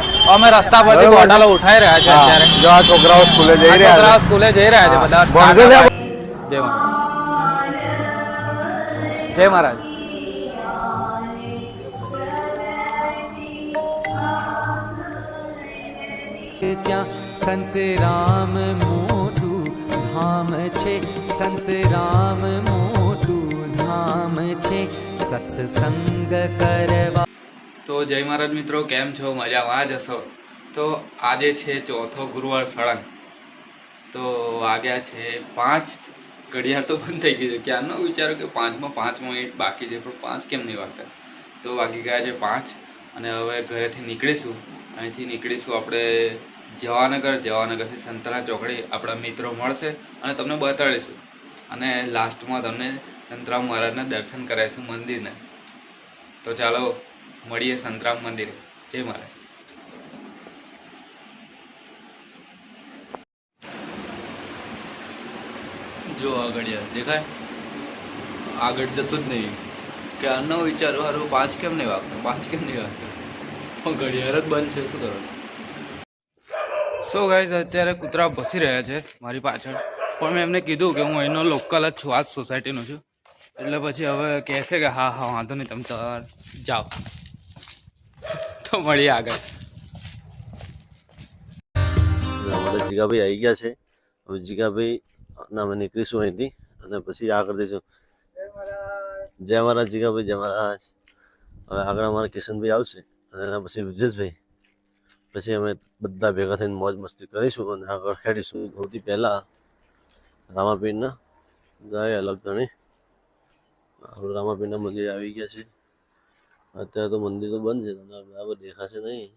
સ્કૂલે અમે રસ્તા પરથી બરોબર. બોટલો ઉઠાઈ રહ્યા છે અત્યારે હા, જો આ છોકરાઓ સ્કૂલે જઈ આ રહ્યા છોકરાઓ છે સ્કૂલે જઈ રહ્યા છે બધા ભણજો લે. જય મહારાજ જય મહારાજ ત્યાં સંત રામ મોટું ધામ છે સંત રામ મોટું ધામ છે સત્સંગ કરવા તો જય મહારાજ મિત્રો, કેમ છો? મજામાં જ હશો? તો આજે છે ચોથો ગુરુવાર સળંગ. તો વાગ્યા છે પાંચ. ઘડિયાળ તો બંધ થઈ ગયું છે. ક્યારનો વિચારો કે પાંચમાં પાંચ મિનિટ બાકી છે, પણ પાંચ કેમ નહીં વાગતા? તો વાગી ગયા છે પાંચ. અને હવે ઘરેથી નીકળીશું. અહીંથી નીકળીશું આપણે જવાનગર. જવાનગરથી સંતરા ચોકડી આપણા મિત્રો મળશે અને તમને બતાડીશું. અને લાસ્ટમાં તમને સંતરામ મહારાજના દર્શન કરાવીશું મંદિરને. તો ચાલો મળીએ સંતરામ મંદિરે. જય મહારાજ જો આગળ યાર દેખાય? આગળ જતું જ નહીં. કે આનો વિચાર હારું પાંચ કેમ નહીં વાગતો? પાંચ કેમ નહીં વાગતો? પણ ઘડિયાળ જ બંધ છે શું કરો સો ગાઈઝ અત્યારે કૂતરા ભસી રહ્યા છે મારી પાછળ. પણ મેં એમને કીધું કે હું એનો લોકલ જ છું આ જ સોસાયટીનો છું. એટલે પછી હવે કહે છે કે હા હા વાંધો નહીં તમે તમારે જાઓ. તો મળીએ આગળ. અમારા જીગાભાઈ આવી ગયા છે. હવે જીગાભાઈ, ના, અમે નીકળીશું અહીંથી અને પછી આગળ જઈશું. જય મહારાજ જીગાભાઈ, જય મહારાજ. હવે આગળ અમારા કિશનભાઈ આવશે અને એના પછી વિજેશભાઈ પછી અમે બધા ભેગા થઈને મોજ મસ્તી કરીશું અને આગળ ખેડીશું. સૌથી પહેલાં રામાપીરના, જાય અલગ ધણી. રામાપીરના મંદિરે આવી ગયા છે. અત્યારે તો મંદિર તો બંધ છે બરાબર દેખાશે નહીં.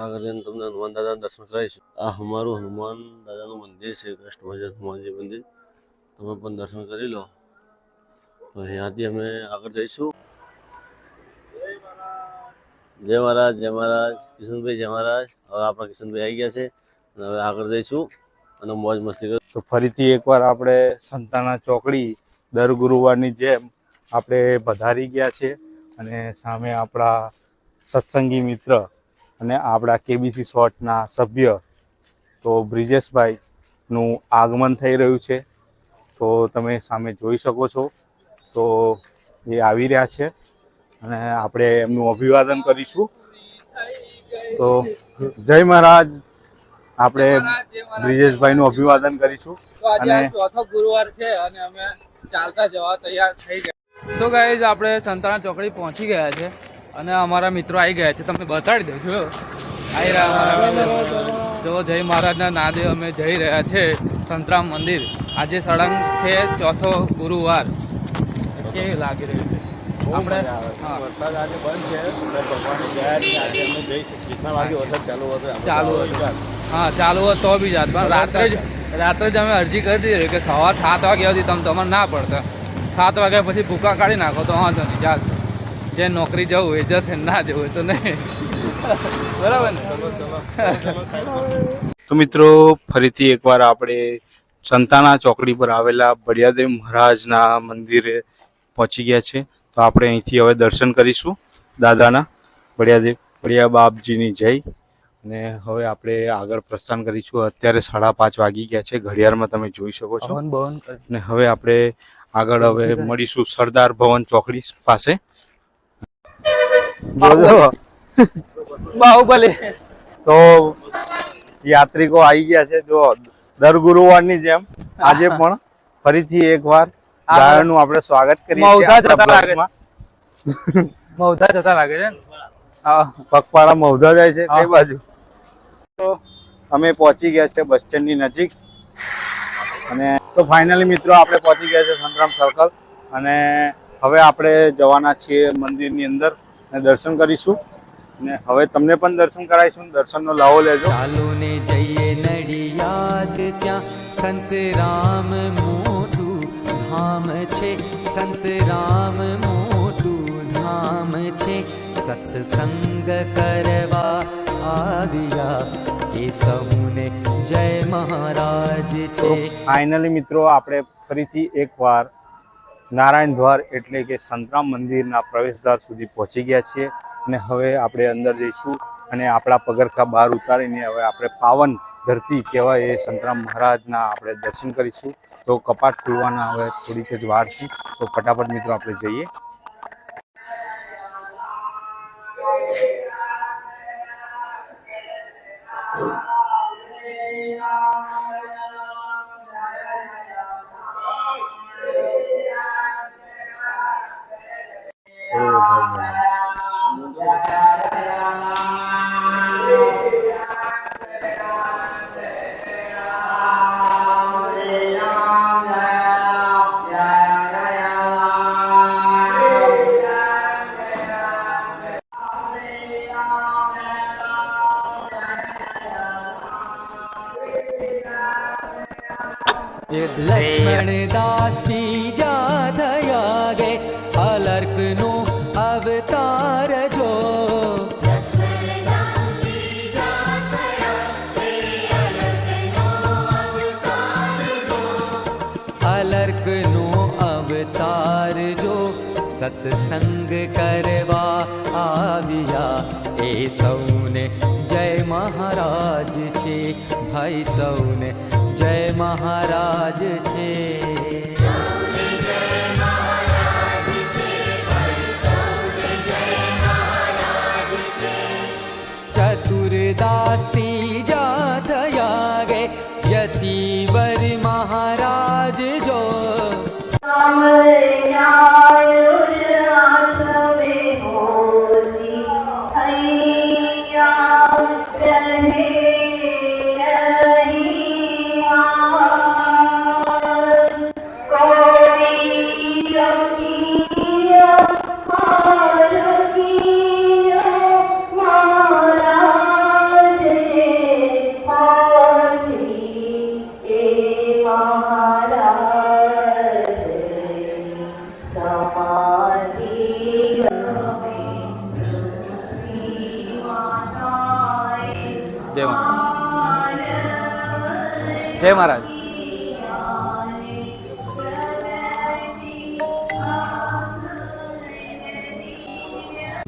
આગળ જઈને તમને હનુમાન દાદાના દર્શન કરાવીશું. આ અમારું હનુમાન દાદાનું મંદિર છે, કૃષ્ણ હનુમાનજી મંદિર. તમે પણ દર્શન કરી લો. તો અહીંયાથી અમે આગળ જઈશું. જય મહારાજ જય મહારાજ. કિશનભાઈ, જય મહારાજ. હવે આપણા કિશનભાઈ આવી ગયા છે. અને હવે આગળ જઈશું અને મોજ મસ્તી તો ફરીથી એકવાર આપણે સંતાના ચોકડી દર ગુરુવારની જેમ આપણે પધારી ગયા છે અને સામે આપણા સત્સંગી મિત્ર અને આપણા કેબીસી શોર્ટના સભ્ય તો બ્રિજેશભાઈનું આગમન થઈ રહ્યું છે. તો તમે સામે જોઈ શકો છો. તો એ આવી રહ્યા છે અને આપણે એમનું અભિવાદન કરીશું. તો જય મહારાજ. આપણે બ્રિજેશભાઈનું અભિવાદન કરીશું અને- ચોથો ગુરુવાર છે અને અમે ચાલતા જવા તૈયાર થઈ ગયા. સો ગાઈઝ આપણે સંતાણા ચોકડી પહોંચી ગયા છે અને અમારા મિત્રો આવી ગયા છે. તમને બતાડી દઉં છું આવી રહ્યા અમારા જો જય મહારાજના નાદે અમે જઈ રહ્યા છે સંતરામ મંદિર. આજે સળંગ છે ચોથો ગુરુવાર. કેવી લાગી રહ્યું છે? આપણે વરસાદ આજે બંધ છે. ભગવાનની દયાથી આજે અમે જઈ શકીએ. કેટલા વાગે વરસાદ ચાલુ હશે? ચાલુ જવાનું હા ચાલુ હતો તો બી જાત. પણ રાત્રે જ રાત્રે જ અમે અરજી કરી દીધી કે સવાર સાત વાગ્યા સુધી તમે તમારે ના પડતા. સાત વાગ્યા પછી ભૂકા કાઢી નાખો તો વાંધો નહીં જાત જે નોકરી જવું એ જશે ના જવું હોય તો નહીં. બરાબર ને? તો મિત્રો ફરીથી એકવાર આપણે સંતાના ચોકડી પર આવેલા બળિયાદેવ મહારાજના મંદિરે પહોંચી ગયા છે. તો આપણે અહીંથી હવે દર્શન કરીશું. દાદાના બળિયાદેવ બળિયા બાપજીની જય. અને હવે આપણે આગળ પ્રસ્થાન કરીશું. અત્યારે સાડા પાંચ વાગી ગયા છે. ઘડિયાળમાં તમે જોઈ શકો છો. અને હવે આપણે આગળ હવે મળીશું સરદાર ભવન ચોકડી પાસે. બાહુબલી. તો યાત્રિકો આવી ગયા છે જો દર ગુરુવારની જેમ. આજે પણ ફરીથી એકવારનું આપણે સ્વાગત કરીએ છીએ મૌધા જતા લાગે. બ્લોગમાં. મૌધા જતા લાગે છે પગપાળા મૌધા જાય છે. કઈ બાજુ. તો અમે પહોંચી ગયા છે બસ સ્ટેન્ડની નજીક. અને તો ફાઇનલી મિત્રો આપણે પહોંચી ગયા છે સંતરામ સર્કલ અને હવે આપણે જવાના છીએ મંદિરની અંદર અને દર્શન કરીશું. અને હવે તમને પણ દર્શન કરાવીશું. દર્શનનો લાવો લેજો. ચાલો ને જઈએ નડિયાદ ત્યાં. સંત રામ મોટું ધામ છે. સંત રામ મોટું ધામ છે. સત્સંગ કરવા આવ્યા એ મહારાજ તો ફાઇનલી મિત્રો આપણે ફરીથી એકવાર નારાયણ દ્વાર એટલે કે સંતરામ મંદિરના પ્રવેશદ્વાર સુધી પહોંચી ગયા છીએ અને હવે આપણે અંદર જઈશું અને આપણા પગરખા બહાર ઉતારીને હવે આપણે પાવન ધરતી કહેવાય એ સંતરામ મહારાજના આપણે દર્શન કરીશું. તો કપાટ ખુલવાના હવે થોડીક જ વાર છે. તો ફટાફટ મિત્રો આપણે જઈએ. ઓ લક્ષ્મણ દાસ બીજા થયા ગે અલર્કનો અવતાર જો અલર્કનો અવતાર જો सत्संग करवा आविया। ए सौन जय महाराज छे। भाई सौन जय महाराज छे। જય મહારાજ. જય મહારાજ.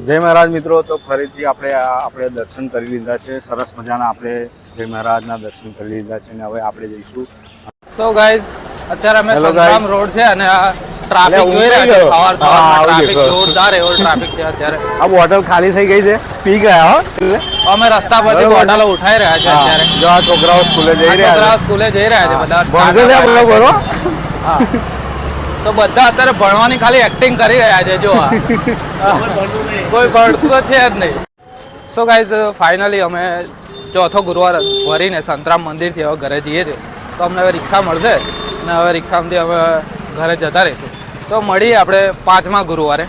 જય મહારાજ મિત્રો તો ફરીથી આપણે આપણે દર્શન કરી લીધા છે. સરસ મજાના આપણે જય મહારાજના દર્શન કરી લીધા છે અને હવે આપણે જઈશું. તો ગાઈઝ અત્યારે અમે સંગ્રામ રોડ છે અને આ ટ્રાફિક જોઈ રહ્યા છે સવાર સવારમાં ટ્રાફિક જોરદાર એવો ટ્રાફિક છે અત્યારે. આ બોટલ ખાલી થઈ ગઈ છે. પી ગયા હો. અમે રસ્તા પરથી. બોટલો ઉઠાઈ રહ્યા છે અત્યારે. જો આ છોકરાઓ સ્કૂલે જઈ રહ્યા રહ્યા છોકરાઓ છે. સ્કૂલે જઈ રહ્યા છે બધા ભણજો છે બોલો બોલો. તો બધા અત્યારે ભણવાની ખાલી એક્ટિંગ કરી રહ્યા છે જો કોઈ ભણતું તો છે જ નહીં. સો ગાઈઝ ફાઇનલી અમે ચોથો ગુરુવાર ભરીને સંતરામ મંદિરથી હવે ઘરે જઈએ છીએ. તો અમને હવે રિક્ષા મળશે. અને હવે રિક્ષામાંથી હવે ઘરે જતા રહીશું. તો મળીએ આપણે પાંચમા ગુરુવારે.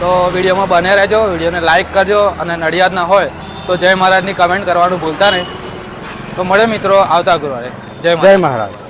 તો વિડીયોમાં બને રહેજો, વિડીયોને લાઈક કરજો અને નડિયાદના હોય તો જય મહારાજની કમેન્ટ કરવાનું ભૂલતા નહીં. તો મળે મિત્રો આવતા ગુરુવારે. જય જય મહારાજ.